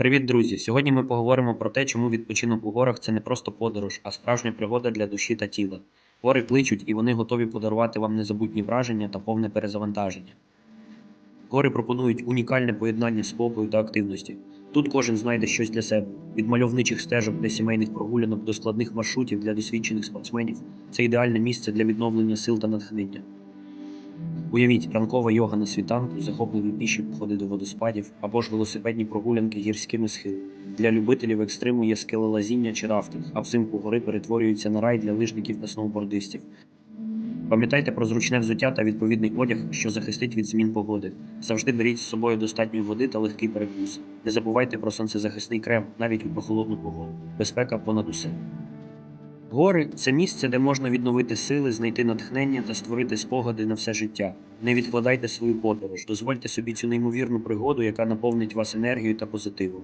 Привіт, друзі! Сьогодні ми поговоримо про те, чому відпочинок у горах це не просто подорож, а справжня пригода для душі та тіла. Гори кличуть і вони готові подарувати вам незабутні враження та повне перезавантаження. Гори пропонують унікальне поєднання спокою та активності. Тут кожен знайде щось для себе від мальовничих стежок для сімейних прогулянок до складних маршрутів для досвідчених спортсменів. Це ідеальне місце для відновлення сил та натхнення. Уявіть, ранкова йога на світанку, захопливі піші походи до водоспадів або ж велосипедні прогулянки гірськими схилами. Для любителів екстриму є скелелазіння чи рафтинг, а взимку гори перетворюються на рай для лижників та сноубордистів. Пам'ятайте про зручне взуття та відповідний одяг, що захистить від змін погоди. Завжди беріть з собою достатньо води та легкий перекус. Не забувайте про сонцезахисний крем навіть у прохолодну погоду. Безпека понад усе. Гори це місце, де можна відновити сили, знайти натхнення та створити спогади на все життя. Не відкладайте свою подорож, дозвольте собі цю неймовірну пригоду, яка наповнить вас енергією та позитивом.